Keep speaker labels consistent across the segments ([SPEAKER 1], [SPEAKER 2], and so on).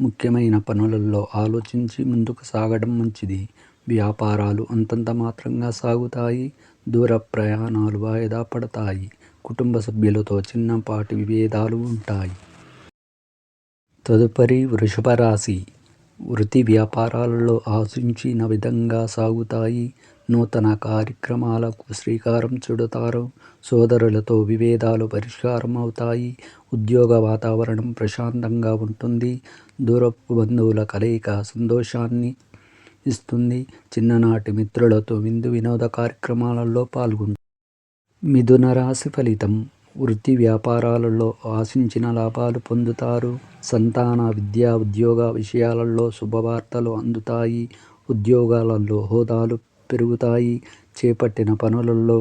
[SPEAKER 1] ముఖ్యమైన పనులలో ఆలోచించి ముందుకు సాగడం మంచిది. వ్యాపారాలు అంతంత మాత్రంగా సాగుతాయి. దూర ప్రయాణాలు వాయిదా పడతాయి. కుటుంబ సభ్యులతో చిన్నపాటి విభేదాలు ఉంటాయి. తదుపరి వృషభ రాశి వృత్తి వ్యాపారాలలో ఆశించిన విధంగా సాగుతాయి. నూతన కార్యక్రమాలకు శ్రీకారం చుడతారు. సోదరులతో విభేదాలు పరిష్కారం అవుతాయి ఉద్యోగ వాతావరణం ప్రశాంతంగా ఉంటుంది. దూరపు బంధువుల కలయిక సంతోషాన్ని ఇస్తుంది. చిన్ననాటి మిత్రులతో విందు వినోద కార్యక్రమాలలో పాల్గొంటారు మిథున రాశి ఫలితం వృత్తి వ్యాపారాలలో ఆశించిన లాభాలు పొందుతారు. సంతాన విద్యా ఉద్యోగ విషయాలలో శుభవార్తలు అందుతాయి. ఉద్యోగాలలో హోదాలు పెరుగుతాయి. చేపట్టిన పనులలో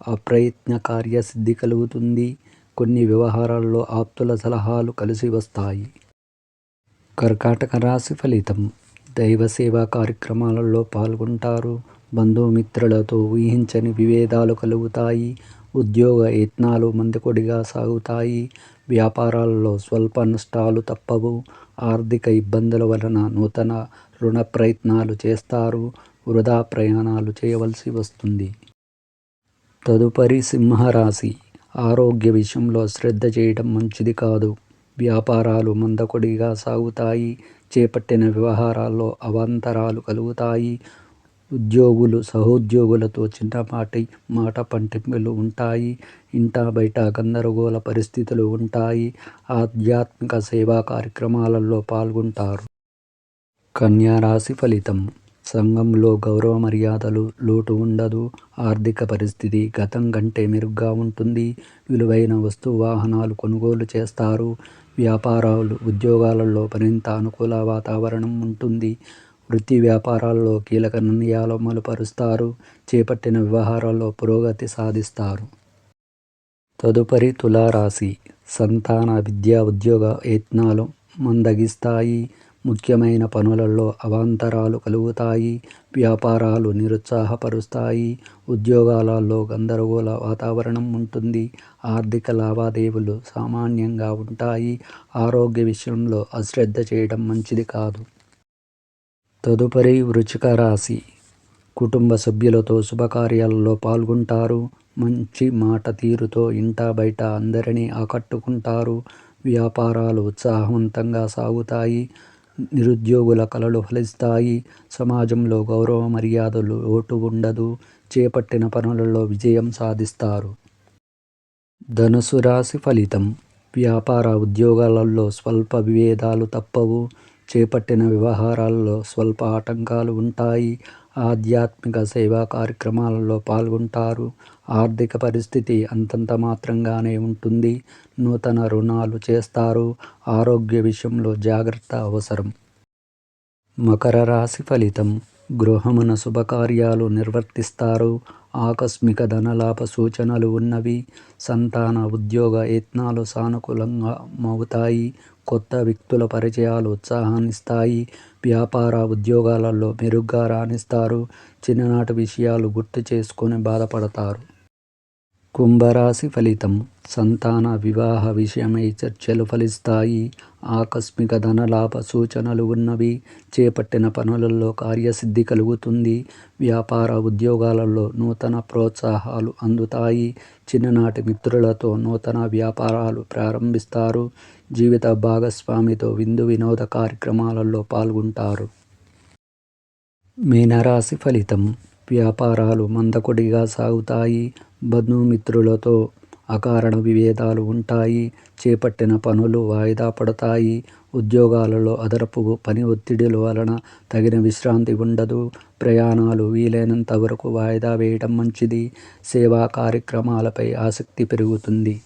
[SPEAKER 1] అప్రయత్న కార్యసిద్ధి కలుగుతుంది. కొన్ని వ్యవహారాల్లో ఆప్తుల సలహాలు కలిసి వస్తాయి. కర్కాటక రాశి ఫలితం. దైవ సేవా కార్యక్రమాలలో పాల్గొంటారు. బంధుమిత్రులతో ఊహించని విభేదాలు కలుగుతాయి. ఉద్యోగ యత్నాలు మందకొడిగా సాగుతాయి. వ్యాపారాలలో స్వల్ప నష్టాలు తప్పవు. ఆర్థిక ఇబ్బందుల వలన నూతన రుణ ప్రయత్నాలు చేస్తారు. వృధా ప్రయాణాలు చేయవలసి వస్తుంది. తదుపరి సింహరాశి. ఆరోగ్య విషయంలో శ్రద్ధ చేయడం మంచిది కాదు. వ్యాపారాలు మందకొడిగా సాగుతాయి. చేపట్టిన వ్యవహారాల్లో అవాంతరాలు కలుగుతాయి. ఉద్యోగులు సహోద్యోగులతో చిన్నపాటి మాట పంటింపులు ఉంటాయి. ఇంట బయట గందరగోళ పరిస్థితులు ఉంటాయి. ఆధ్యాత్మిక సేవా కార్యక్రమాలలో పాల్గొంటారు. కన్యా రాశి ఫలితం. సంఘంలో గౌరవ మర్యాదలు లోటు ఉండదు. ఆర్థిక పరిస్థితి గతం కంటే మెరుగ్గా ఉంటుంది. విలువైన వస్తు వాహనాలు కొనుగోలు చేస్తారు. వ్యాపారాలు ఉద్యోగాలలో మరింత అనుకూల వాతావరణం ఉంటుంది. వృత్తి వ్యాపారాల్లో కీలక నిర్ణయాలు అమలుపరుస్తారు. చేపట్టిన వ్యవహారాల్లో పురోగతి సాధిస్తారు. తదుపరి తులారాశి. సంతాన విద్యా ఉద్యోగ యత్నాలు మందగిస్తాయి. ముఖ్యమైన పనులలో అవాంతరాలు కలుగుతాయి వ్యాపారాలు నిరుత్సాహపరుస్తాయి ఉద్యోగాలలో గందరగోళ వాతావరణం ఉంటుంది ఆర్థిక లావాదేవీలు సామాన్యంగా ఉంటాయి ఆరోగ్య విషయంలో అశ్రద్ధ చేయడం మంచిది కాదు. తదుపరి వృచిక రాశి. కుటుంబ సభ్యులతో శుభకార్యాలలో పాల్గొంటారు మంచి మాట తీరుతో ఇంట బయట అందరినీ ఆకట్టుకుంటారు వ్యాపారాలు ఉత్సాహవంతంగా సాగుతాయి నిరుద్యోగుల కలలు ఫలిస్తాయి. సమాజంలో గౌరవ మర్యాదలు లోటు ఉండదు. చేపట్టిన పనులలో విజయం సాధిస్తారు. ధనుసు రాశి ఫలితం. వ్యాపార ఉద్యోగాలలో స్వల్ప విభేదాలు తప్పవు. చేపట్టిన వ్యవహారాల్లో స్వల్ప ఆటంకాలు ఉంటాయి. ఆధ్యాత్మిక సేవా కార్యక్రమాలలో పాల్గొంటారు. ఆర్థిక పరిస్థితి అంతంత మాత్రంగానే ఉంటుంది. నూతన రుణాలు చేస్తారు. ఆరోగ్య విషయంలో జాగ్రత్త అవసరం. మకర రాశి ఫలితం గృహమున శుభకార్యాలు నిర్వర్తిస్తారు. ఆకస్మిక ధనలాభ సూచనలు ఉన్నవి. సంతాన ఉద్యోగ యత్నాలు సానుకూలంగా మవుతాయి కొత్త వ్యక్తుల పరిచయాలు ఉత్సాహాన్నిస్తాయి. వ్యాపార ఉద్యోగాలలో మెరుగ్గా రాణిస్తారు. చిన్ననాటి విషయాలు గుర్తు చేసుకొని బాధపడతారు. కుంభరాశి ఫలితం. సంతాన వివాహ విషయమై చర్చలు ఫలిస్తాయి. ఆకస్మిక ధనలాభ సూచనలు ఉన్నవి. చేపట్టిన పనులలో కార్యసిద్ధి కలుగుతుంది. వ్యాపార ఉద్యోగాలలో నూతన ప్రోత్సాహాలు అందుతాయి. చిన్ననాటి మిత్రులతో నూతన వ్యాపారాలు ప్రారంభిస్తారు. జీవిత భాగస్వామితో విందు వినోద కార్యక్రమాలలో పాల్గొంటారు. మీనరాశి ఫలితం. వ్యాపారాలు మందకొడిగా సాగుతాయి. బంధుమిత్రులతో అకారణ విభేదాలు ఉంటాయి చేపట్టిన పనులు వాయిదా పడతాయి. ఉద్యోగాలలో అదనపు పని ఒత్తిడిల వలన తగిన విశ్రాంతి ఉండదు. ప్రయాణాలు వీలైనంత వరకు వాయిదా వేయడం మంచిది. సేవా కార్యక్రమాలపై ఆసక్తి పెరుగుతుంది.